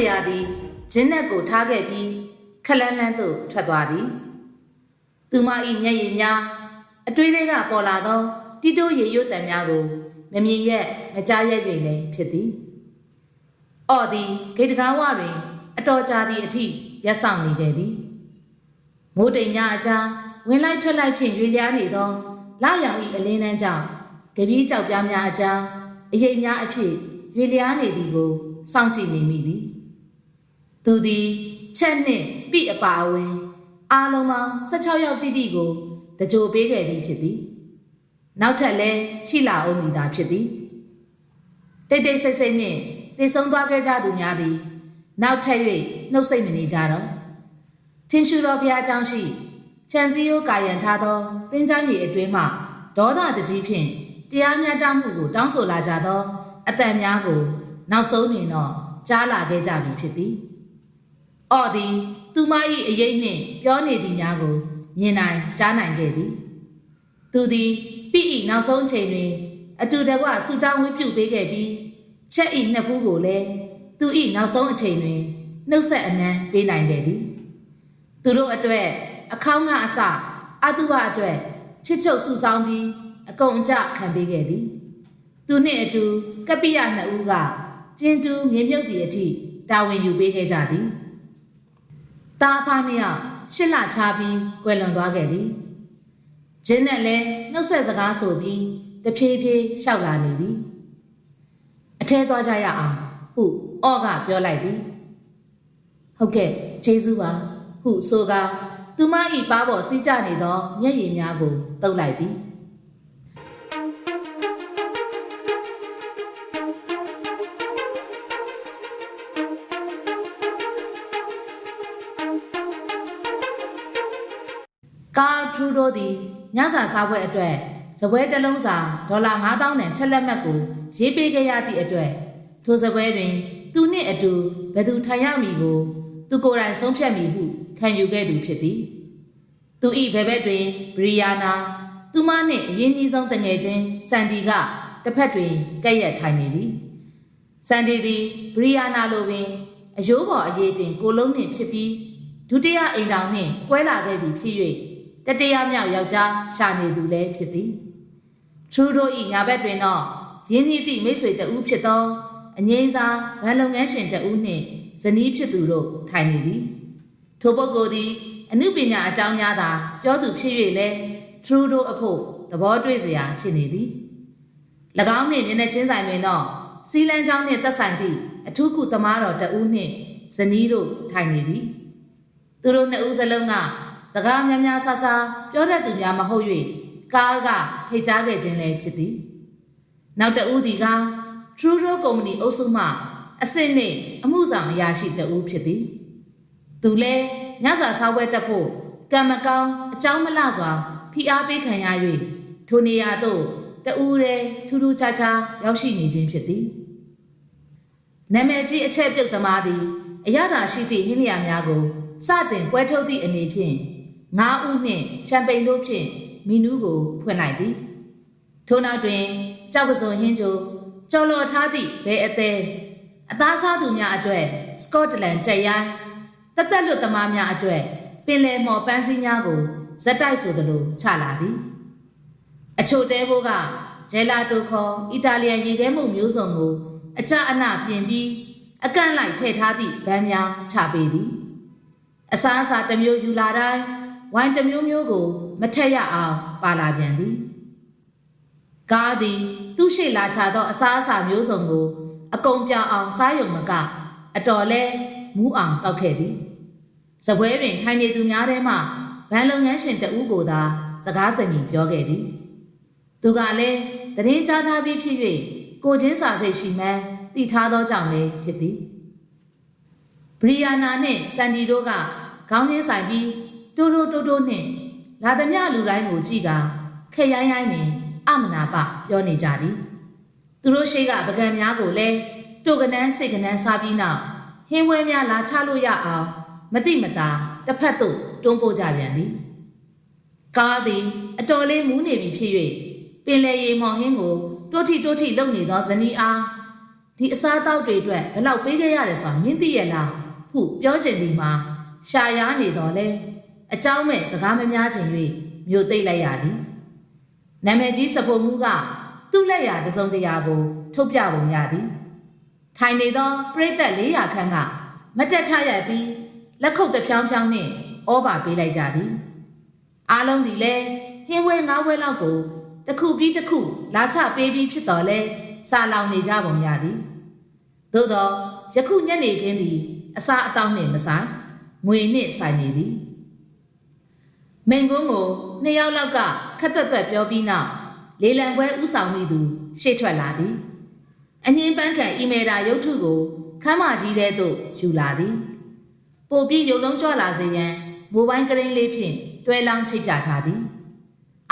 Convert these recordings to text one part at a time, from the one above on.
ဥဆရာသည်ဂျင်းနက်ကိုထားခဲ့ပြီးခလန်းလန်းသို့ထွက်သွားသည်သူမ၏မျက်ရည်များအတွေးလေးကပေါ်လာသောတီတိုးရေရွတ်တံများကိုမမြင်ရက်မကြားရက်၍လည်းဖြစ်သည်အော်သည်ဂေတကားဝတွင် အတော်ကြာသည့်အထိရက်ဆောင်နေခဲ့သည်မိုးတိမ်များအကြားဝင်လိုက်ထွက်လိုက်ဖြင့်ရွေလျားနေသောလာရောင်၏အလင်းနှန်းကြောင့်ကပီးကြောက်ပြားများအကြားအရိပ်များအဖြစ်ရွေလျားနေသည်ကိုစောင့်ကြည့်နေမိသည် သူသည်ချက်နှင့်ပြအပါအဝင်အားလုံးပေါင်း16ယောက်တိတိကိုတကြိုပေးခဲ့ပြီးဖြစ်သည်နောက်ထပ်လည်းရှိလာအောင်မိသားဖြစ်သည်တိတ်တိတ်ဆိတ်ဆိတ်နှင့်တည်ဆုံသွားခဲ့ကြသူများသည် နောက်ထပ်၍နှုတ်ဆက်မနေကြတော့ထင်ရှူတော်ဘုရားကျောင်းရှိခြံစည်းရိုးကာယံထားသောသင်္ချိုင်းမြေအတွင်းမှဒေါသတကြီးဖြင့်တရားမျှတမှုကိုတောင်းဆိုလာကြသောအတန်များကို နောက်ဆုံးတွင်တော့ကြားလာခဲ့ကြပြီဖြစ်သည်။ အော်သည်သူမ၏အရေးနှင့်ပြောနေသည်များကိုမြင်နိုင်ကြားနိုင်ခဲ့သည်။သူသည်ပိဤနောက်ဆုံးချိန်တွင်အတူတကွဆူတောင်းဝတ်ပြုပေးခဲ့ပြီးချက်ဤနှစ်ဖူးကိုလည်းသူဤနောက်ဆုံးအချိန်တွင်နှုတ်ဆက်အနံပေးနိုင်ခဲ့သည်။သူတို့အတွက်အခေါင်းကအစအတုပအတွက်ချစ်ချုပ်ဆူဆောင်းပြီးအကုန်အကျခံပေးခဲ့သည်။သူနှင့်အတူကပ္ပိယနှစ်ဦးကကျင်းတူမြေမြုပ်သည့်အထိတာဝန်ယူပေးခဲ့ကြသည်။ တာဖားနှစ်ယောက်ရှစ်လချပြီးကွယ်လွန်သွားခဲ့သည်။ဂျင်းနဲ့လည်းနှုတ်ဆက်စကားဆိုပြီးတဖြည်းဖြည်းလျှောက်လာနေသည်။အထဲသွားကြရအောင်ဟုအော့ကပြောလိုက်သည်။ဟုတ်ကဲ့ကျေးဇူးပါဟုဆိုကာသူမ၏ပါးပေါ်စီးကျနေသောမျက်ရည်များကိုတုပ်လိုက်သည် ကာထရူဒိုသည်ညစာစားပွဲအတွက်ဇပွဲတစ်လုံးစာဒေါ်လာ9000နဲ့ချက်လက်မှတ်ကိုရေးပေးခဲ့ရသည့်အတွက်ထိုဇပွဲတွင် သူနှင့်အတူဘယ်သူထိုင်ရမည်ကို သူကိုယ်တိုင်ဆုံးဖြတ်မည်ဟုခံယူခဲ့သူဖြစ်သည်သူ၏ဘဲဘက်တွင်ဘရီယာနာသူမနှင့်အရင်ကြီးဆုံးတငယ်ချင်းစန်ဒီကတစ်ဖက်တွင်ကဲ့ရဲ့ထိုင်နေသည်စန်ဒီသည်ဘရီယာနာလိုပင်အယိုးပေါ်အရေးတင်ကိုလုံးနှင့်ဖြစ်ပြီးဒုတိယအိမ်တော်နှင့်ကွဲလာခဲ့ပြီဖြစ်၍ တတိယမြောက်ယောက်ျားရှာနေသူလည်းဖြစ်သည်ထရူဒို၏ညာဘက်တွင်တော့ရင်းနှီးသည့်မိတ်ဆွေတဦးဖြစ်သောအငိမ့်စားဗန်လုပ်ငန်းရှင်တဦးနှင့်ဇနီးဖြစ်သူတို့ထိုင်နေသည်ထိုပုဂ္ဂိုလ်သည်အမှုပညာအကြောင်းများသာပြောသူဖြစ်၍လဲထရူဒိုအဖို့သဘောတွေ့စရာဖြစ်နေသည်၎င်းနှင့်မျက်နှာချင်းဆိုင်တွင်တော့စီလန်းချောင်းနှင့်သက်ဆိုင်သည့်အထူးကုသမားတော်တဦးနှင့်ဇနီးတို့ထိုင်နေသည်သူတို့နှစ်ဦးစလုံးက စကားများများဆဆပြောတတ်သူများမဟုတ်၍ကားကဖိတ်ကြားခဲ့ခြင်းလည်းဖြစ်သည်နောက်တဦးဒီက True Road Company အုပ်စုမှအစ်စ်နှင့်အမှုဆောင်အရာရှိတဦးဖြစ်သည်သူလည်းညစာစားပွဲတက်ဖို့ကံမကောင်းအကြောင်းမလှစွာဖိအားပေးခံရ၍ထိုနေရာသို့တဦးတည်းထူးထူးခြားခြားရောက်ရှိနေခြင်းဖြစ်သည်နာမည်ကြီးအချက်ပြုတ်သမားသည်အရသာရှိသည့်ဟင်းလျာများကိုစတင်ပွဲထုတ်သည့်အနေဖြင့် ငါးဦးနှင့်ရှမ်ပိန်တို့ဖြင့်မီနူးကိုဖွင့်လိုက်သည်ထို့နောက်တွင်ကြောက်ပစုံဟင်းကျိုကြော်လော်ထားသည့်ဘဲအသေးအသားစားသူများအတွက်စကော့တလန်ကြက်ရိုင်းတသက်လွတ်သမားများအတွက်ပင်လယ်မော်ပန်းစည်းများကိုဇက်တိုက်ဆိုသလိုချလာသည်အချို့တဲဘိုးကဂျဲလာတိုခေါ်အီတာလီယန်ရေခဲမှုမျိုးစုံကိုအကြအနပြင်ပြီးအကန့်လိုက်ထည့်ထားသည့်ဗန်းများချပေးသည်အစားအစာတစ်မျိုးယူလာတိုင်း ဝိုင်းတစ်မျိုးမျိုးကို မထက်ရအောင်ပါလာပြန်သည်ကားသည်သူ့ရှိလာချသောအစားအစာမျိုးစုံကို အကုန်ပြောင်အောင်စားယုံမကအတော်လဲမူးအောင်တောက်ခဲ့သည်စပွဲတွင်ထိုင်နေသူများထဲမှဗန်လုပ်ငန်းရှင်တဦးကိုသာစကားစမြည်ပြောခဲ့သည် သူကလည်းတရင်ကြားထားပြီးဖြစ်၍ကိုချင်းစာစိတ်ရှိမှန်းသိထားသောကြောင့်လည်းဖြစ်သည်ဘရီယာနာနှင့်စန်ဒီတို့ကခေါင်းချင်းဆိုင်ပြီး တိုးတိုးတိုးတိုးနှင့်လာသမျှလူတိုင်းကိုကြည့်ကာခက်ရိုင်းရိုင်းပင်အမနာပပြောနေကြသည်သူတို့ရှိကပကံများကိုလည်းတို့ကနန်းစိတ်ကနန်းစားပြီးနောက်ဟင်းဝဲများလာချလို့ရအောင်မတိမတာတစ်ဖက်သို့တွန်းပို့ကြပြန်သည်ကားသည်အတော်လေးမူးနေပြီဖြစ်၍ပင်လေရေမော်ဟင်းကိုတိုးထီတိုးထီလုံနေသောဇနီးအားဒီအစားအသောက်တွေအတွက်ဘယ်လောက်ပေးခဲ့ရတယ်ဆိုတာမြင်သိရလားဟုပြောချင်ဒီမှာရှာရားနေတော့လေ အကြောင်းမဲ့စကားမများချင်၍မြို့သိမ့်လိုက်ရသည်နာမည်ကြီးစပုံမှုကသူ့လက်ရာတစုံတရာကိုထုတ်ပြပုံရသည်ထိုင်နေသောပရိသတ်400ခန်းကမတက်ထရိုက်ပြီးလက်ခုပ်တပြောင်းပြောင်းနှင့်ဩဘာပေးလိုက်ကြသည်အားလုံးသည်လည်းဟင်းဝဲငါးဝဲလောက်ကိုတစ်ခုပြီးတစ်ခုလာချပေးပြီးဖြစ်တော်လဲစာလောင်နေကြပုံရသည်သို့သောယခုညနေခင်းသည်အစာအသောက်နှင့်မဆိုင်ငွေနှင့်ဆိုင်နေသည် မိန်ကုန်းကိုနှစ်ယောက်လောက်ကခက်သွက်သွက်ပြောပြီးနောက်လေလံပွဲဥဆောင်မိသူရှေ့ထွက်လာသည်အငင်းပန်းခံအီမေတာရုပ်ထုကိုခမ်းမကြီးထဲသို့ယူလာသည်ပို့ပြီးရုပ်လုံးကြွလာစေရန်မိုဘိုင်းကရင်လေးဖြင့်တွဲလောင်းချိတ်ပြထားသည်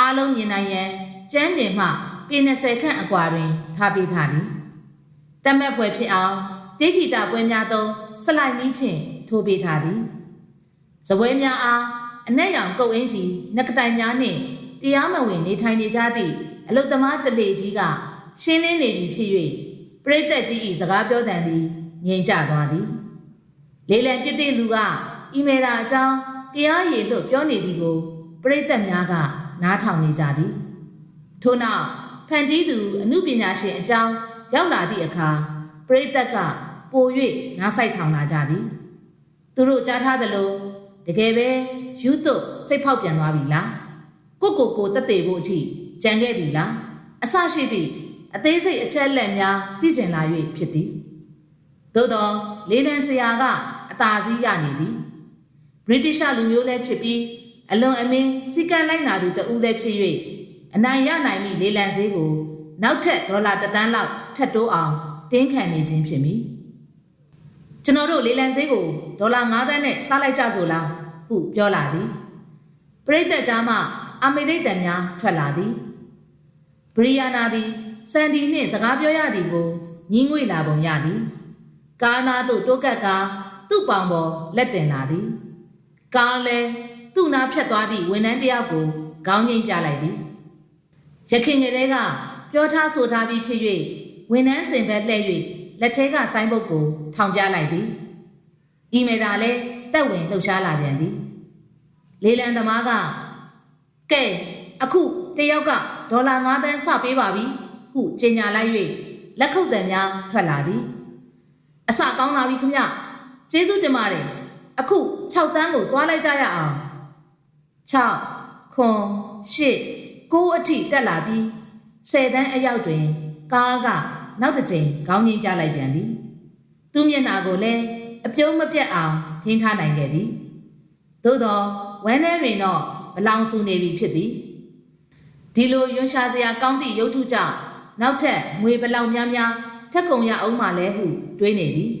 အားလုံးမြင်နိုင်ရန်ကျမ်းပြင်မှပေ20ခန့်အကွာတွင်ထားပေးထားသည်တမက်ဖွယ်ဖြစ်အောင်ဒေဂီတာပွဲများသောစလိုက်မီးဖြင့်ထိုးပေးထားသည်ဇပွဲများအား အနက်ရောင်ကုတ်အင်းကြီးနကတိုင်များနှင့်တရားမဝင်နေထိုင်နေကြသည့်အလုတ္တမတလေကြီးကရှင်းလင်းနေပြီဖြစ်၍ပရိသတ်ကြီး၏စကားပြောတန်သည်ငြိမ်ကျသွားသည်လေလံပြစ်တဲ့လူကအီမေရာအကြောင်းတရားရည်လို့ပြောနေသည်ကိုပရိသတ်များကနားထောင်နေကြသည်ထို့နောက်ဖန်တီးသူအမှုပညာရှင်အကြောင်းရောက်လာသည့်အခါပရိသတ်ကပို၍နားဆိုင်ထောင်လာကြသည်သူတို့ကြားထားသလို တကယ်ပဲယူသွတ်စိတ်ဖောက်ပြန်သွားပြီလားကိုကိုကိုတက်သေးဖို့အထိကြံခဲ့သည်လားအဆရှိသည့်အသေးစိတ်အချက်လက်များသိကျင်လာ၍ဖြစ်သည်သို့သောလေလံဆရာကအသာစီးရနေသည်ဗြိတိရှလူမျိုးလည်းဖြစ်ပြီးအလွန်အမင်းစီကံလိုက်နာသူတဦးလည်းဖြစ်၍အနိုင်ရနိုင်မိလေလံဈေးကို နောက်ထပ်ဒေါ်လာတစ်သန်းလောက်ထပ်တိုးအောင်တင်းခံနေခြင်းဖြစ်မည် ကျွန်တော်တို့လေလံဈေးကိုဒေါ်လာ9သန်းနဲ့စားလိုက်ကြဆိုလားဟုပြောလာသည်ပရိသတ်ကြားမှအမေရိကန်များထွက်လာသည်ဘရီယာနာသည်စန်ဒီနှင့်စကားပြောရသည်ကိုညီးငွေလာပုံရသည်ကားနာသို့တိုးကပ်ကာသူ့ပေါင်ပေါ်လက်တင်လာသည်ကားလဲသူ့နာဖြတ်သွားသည့်ဝန်ထမ်းတစ်ယောက်ကိုခေါင်းငိမ့်ပြလိုက်သည်ရခင်ကလေးကပြောထားဆိုထားပြီးဖြစ်၍ဝန်ထမ်းစင်ဘက်လှည့်၍ လက်ထဲကဆိုင်းဘုတ်ကိုထောင်ပြလိုက်သည်အီမေတာလည်းတက်ဝင်လှုပ်ရှားလာပြန်သည်လေလံသမားကကဲအခုတယောက်ကဒေါ်လာ9သန်းစပေးပါပြီဟုကြေညာလိုက်၍လက်ခုပ်တံများထွက်လာသည်အစကောင်းလာပြီခမကျေးဇူးတင်ပါတယ်အခု6တန်းကိုသွားလိုက်ကြရအောင်6ခွန်8 9အထိတက်လာပြီး10တန်းအရောက်တွင်ကားက နောက်တစ်ချိန်ခေါင်းငင်းပြလိုက်ပြန်သည်သူ့မျက်နှာကိုလည်းအပြုံးမပြတ်အောင်ထိန်းထားနိုင်ခဲ့သည်သို့သောဝမ်းထဲတွင်တော့ဘလောင်ဆူနေပြီဖြစ်သည်ဒီလိုရွှန်ရှာစရာကောင်းသည့်ရုပ်ထုကြောင့်နောက်ထပ်ငွေဘလောင်များများထက်ကုန်ရအောင်မှလဲဟုတွေးနေသည်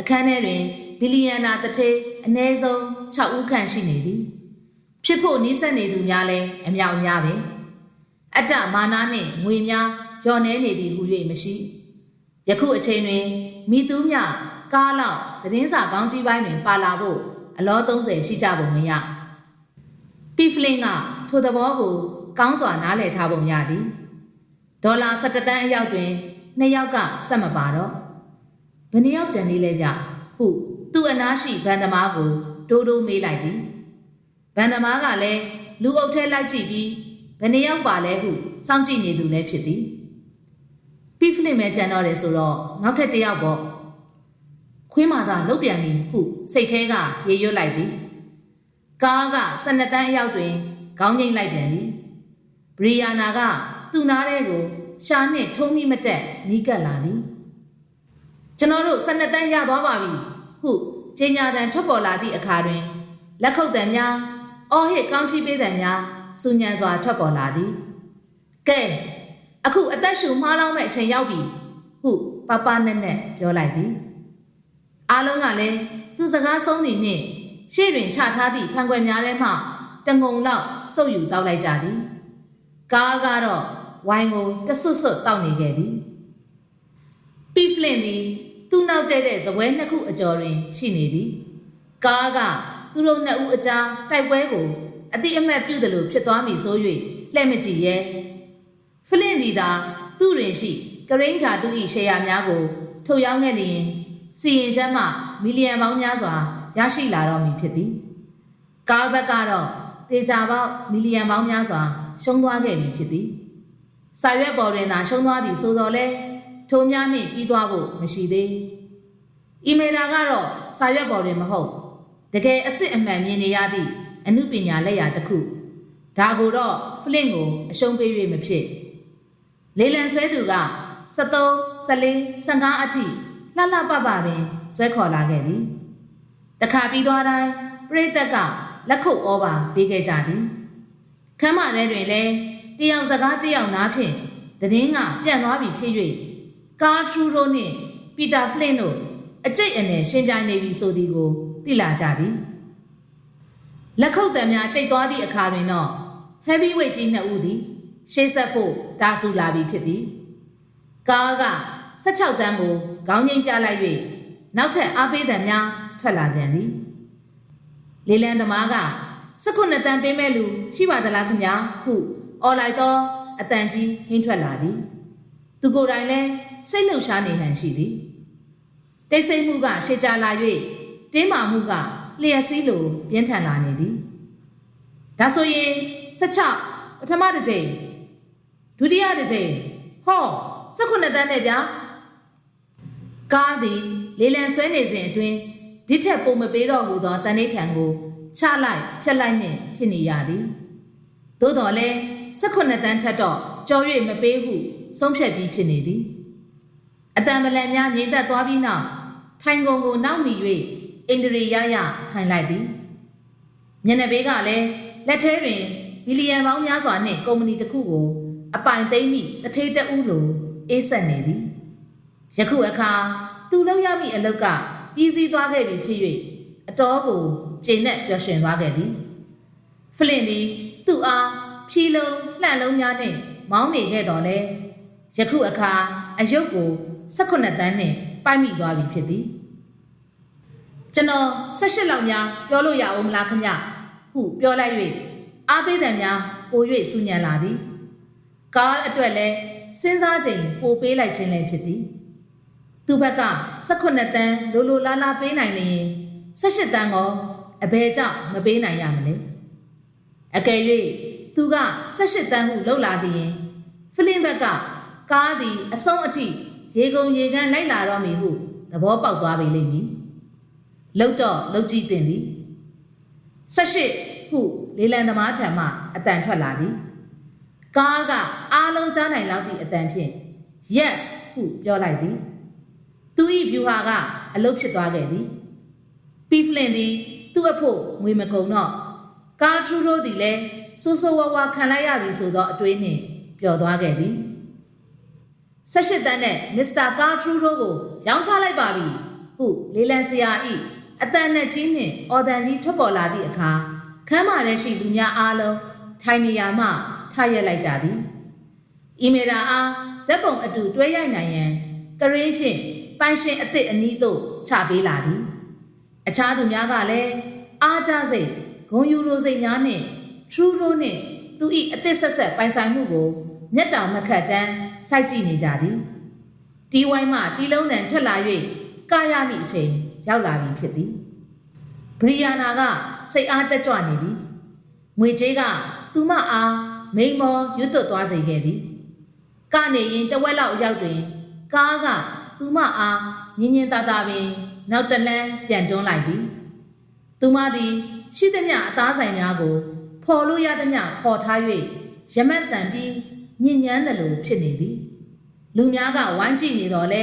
အခန်းထဲတွင်ဘီလီယံနာတစ်ထေးအနည်းဆုံး6ဦးခန့်ရှိနေသည်ဖြစ်ဖို့နီးစပ်နေသူများလည်းအမြောက်အများပဲအတ္တမာနနှင့်ငွေများ လျော်နှဲနေသည်ဟု၍မရှိယခုအချိန်တွင်မိသူမြကားလောက်သတင်းစာကောင်းကြီးပိုင်းတွင်ပါလာဖို့အလော30ရှိကြပုံမရပီဖလင်းကထိုသဘောကိုကောင်းစွာနားလည်ထားပုံရသည်ဒေါ်လာ17တန်းအရောက်တွင်နှစ်ယောက်ကဆက်မပါတော့ဘယ်နှစ်ယောက်ကြံသေးလဲဗျဟုသူ့အနားရှိဗန်သမားကိုတိုးတိုးမေးလိုက်သည်ဗန်သမားကလည်းလူအုပ်ထဲလိုက်ကြည့်ပြီးဘယ်နှစ်ယောက်ပါလဲဟုစောင့်ကြည့်နေသူလည်းဖြစ်သည် ပီဖလင်မဲကြံတော့တယ်ဆိုတော့နောက်ထပ်တစ်ယောက်ပေါ့ခွေးမာသာလုတ်ပြန်ပြီဟုစိတ်ထဲကရေရွတ်လိုက်သည်ကားက12တန်းအရောက်တွင်ခေါင်းငိမ့်လိုက်ပြန်သည်ဘရီယာနာကသူ့နားထဲကိုရှာနှင့်ထုံးမိမတက်နီးကပ်လာသည်ကျွန်တော်တို့12တန်းရသွားပါပြီဟုကျင်းညာတန်ထွက်ပေါ်လာသည့်အခါတွင်လက်ခုပ်တံများအော်ဟစ်ကောင်းချီးပေးတံများစူညံစွာထွက်ပေါ်လာသည်ကဲ အခုအသက်ရှူမှားလောင်းမဲ့အချိန်ရောက်ပြီဟုပပနဲ့နဲ့ပြောလိုက်သည်အားလုံးကလည်းသူစကားဆုံးသည်နှင့်ရှေ့တွင်ချထားသည့်ဖန်ခွက်များထဲမှတငုံလောက်စုပ်ယူတောက်လိုက်ကြသည်ကားကတော့ဝိုင်းကိုတဆွတ်ဆွတ်တောက်နေခဲ့သည်ပီဖလင်သည်သူ့နောက်တဲ့တဲ့ဇပွဲနှစ်ခုအကျော်တွင်ရှိနေသည်ကားကသူတို့နှစ်ဦးအကြားတိုက်ပွဲကိုအတိအမှတ်ပြုတယ်လို့ဖြစ်သွားပြီဆို၍လှဲ့မကြည့်ရဲ ဖလင်သည်သာသူ့တွင်ရှိကရိန်းဓာတု၏ရှယ်ယာများကို ထုတ်ရောင်းခဲ့လျင်စီရင်ချက်မှမီလီယံပေါင်းများစွာရရှိလာတော့မည်ဖြစ်သည်ကာဘက်ကတော့တေချာပေါက်မီလီယံပေါင်းများစွာရှုံးသွားခဲ့ပြီဖြစ်သည်စာရွက်ပေါ်တွင်သာရှုံးသွားသည်ဆိုတော့လေထိုများနှင့်ပြီးသွားဖို့မရှိသေးအီမေလာကတော့စာရွက်ပေါ်တွင်မဟုတ်တကယ်အစ်စ်အမှန်မြင်နေရသည့်အမှုပညာလက်ရာတစ်ခုဒါကိုတော့ဖလင့်ကိုအရှုံးပေး၍မဖြစ် လေလံဆွဲသူက73 14 15အထိလှလှပပပင်ဆွဲခေါ်လာခဲ့သည်တခါပြီးသွားတိုင်းပရိသတ်ကလက်ခုပ်ဩဘာပေးခဲ့ကြသည်ခမ်းမထဲတွင်လည်းတယောက်စကားတယောက်နားဖြင့်သတင်းကပြန့်သွားပြီဖြစ်၍ကာထရူရိုနှင့်ပီတာဖလင်တို့အကျိတ်အနယ်ရှင်းပြနေပြီဆိုသည်ကိုသိလာကြသည်လက်ခုပ်တံများတိတ်သွားသည့်အခါတွင်တော့ heavy weight ကြီးနှစ်ဦးသည် ရှေ့ဆက်ဖို့တာဆူလာပြီဖြစ်သည်ကားက16တန်းကိုခေါင်းငိမ့်ပြလိုက်၍နောက်ထပ်အားပေးတံများထွက်လာပြန်သည်လေလံသမားက19တန်းပေးမဲ့လူရှိပါသလားခင်ဗျာဟုအော်လိုက်တော့အတန်ကြီးဟင်းထွက်လာသည်သူကိုယ်တိုင်လည်းစိတ်လှုပ်ရှားနေဟန်ရှိသည်တိတ်ဆိတ်မှုကရှေ့ကြလာ၍တင်းမာမှုကလျှက်စီးလိုပြင်းထန်လာနေသည်ဒါဆိုရင်16ပထမတစ်ကြိမ် ဒုတိယတစ်ကြိမ်ဟော19တန်းနဲ့ဗျာကားသည်လေလံဆွဲနေစဉ်အတွင်းဒီထက်ပုံမပေးတော့ဟူသောတန်ဋိဌံကိုချလိုက်ဖြတ်လိုက်နှင့်ဖြစ်နေရသည်သို့တော်လည်း18တန်းထက်တော့ကြော်၍မပေးဟုဆုံးဖြတ်ပြီးဖြစ်နေသည်အတံပလန်များငြိမ်သက်သွားပြီးနောက်ထိုင်ကုန်ကိုနောက်မိ၍အိန္ဒြေရရထိုင်လိုက်သည်မျက်နှာဘေးကလည်းလက်ထဲတွင်ဘီလီယံပေါင်းများစွာနှင့်ကုမ္ပဏီတစ်ခုကို အပိုင်သိမ်းမိတထေးတအူးလိုအေးဆက်နေသည်ယခုအခါသူလောက်ရမည့်အလုတ်ကပြီးစည်းသွားခဲ့ပြီဖြစ်၍အတော်ကိုကျိန်နဲ့ပျော်ရွှင်သွားခဲ့သည်ဖလင်သည်သူ့အားဖြီးလုံးလှန့်လုံးများနှင့်မောင်းနေခဲ့တော်လဲယခုအခါအယုတ်ကို18တန်းနှင့်ပိုက်မိသွားပြီဖြစ်သည်ကျွန်တော်18လောက်များပြောလို့ရအောင်မလားခမဟုပြောလိုက်၍အားပေးတယ်များပို၍စူညံလာသည် ကားအတွက်လည်းစဉ်းစားချိန်ပိုပေးလိုက်ခြင်းလည်းဖြစ်သည်သူဘက်က18တန်းလိုလိုလားလားပေးနိုင်လျင်18တန်းကောအဘယ်ကြောင့်မပေးနိုင်ရမလဲအကယ်၍သူက18တန်းဟုလှုပ်လာသည်ရင်ဖလင်းဘက်ကကားသည်အဆုံးအထိရေကုန်ရေကန်းလိုက်လာတော့မည်ဟုသဘောပေါက်သွားပြီလိမ့်မည်လှုပ်တော့လှုပ်ကြည့်တင်သည်18ဟုလေလံသမားထံမှအတန်ထွက်လာသည် ကားကအားလုံးကြားနိုင်လောက်သည့်အတန်ဖြင့် yes ဟုပြောလိုက်သည်သူ၏ဗျူဟာကအလုတ်ဖြစ်သွားခဲ့သည်ပီဖလင်သည်သူ့အဖို့ငွေမကုန်တော့ကာထရူရိုသည်လည်းဆိုးဆိုးဝါးဝါခံလိုက်ရပြီဆိုသောအတွေးနှင့်ပျော်သွားခဲ့သည်18တန်းနဲ့မစ္စတာကာထရူရိုကို ရောင်းချလိုက်ပါပြီဟုလေလံစရာ၏အတန်နဲ့ကြီးနှင့်အော်တန်ကြီးထွက်ပေါ်လာသည့်အခါခမ်းမာတဲ့ရှိသူများအားလုံးထိုင်နေရာမှ ထရက်လိုက်ကြသည်အီမေရာအားဓာတ်ပုံအတူတွဲရိုက်နိုင်ရန်ကရင်းဖြင့်ပိုင်ရှင်အစ်စ်အနီးသို့ချပေးလာသည် အခြားသူများကလည်းအားကြစိတ်ဂုံယူလိုစိတ်များနှင့်ထရူရိုနှင့်သူ၏အစ်စ်ဆက်ဆက်ပိုင်ဆိုင်မှုကိုမျက်တောင်မခတ်တန်းစိုက်ကြည့်နေကြသည်တီဝိုင်းမှတီလုံးတန်ထွက်လာ၍ကာရမိအချိန်ရောက်လာပြီဖြစ်သည်ဘရီယာနာကစိတ်အားတက်ကြွနေသည်ငွေကြေးကသူမအား မိန်မောရွတ်သွတ်သွားစေခဲ့သည်ကနေရင်တဝက်လောက်ရောက်တွင် ကားကသူမအားညင်ညင်သာသာပင် နောက်တလန်းပြန်တွန်းလိုက်သည်သူမသည် ရှိသမျှအသားဆိုင်များကိုဖော်လို့ရသမျှဖော်ထား၍ရမက်ဆန်ပြီးညဉ့်ညမ်းတယ်လို့ဖြစ်နေသည်လူများကဝိုင်းကြည့်နေတော့လဲ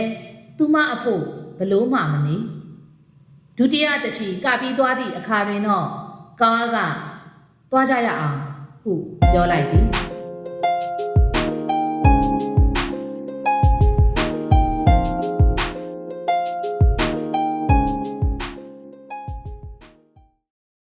သူမအဖို့ဘလို့မှမနေဒုတိယတချီကပြီးသွားသည့်အခါတွင်တော့ကားကသွားကြရအောင် ဟုပြောလိုက်သည်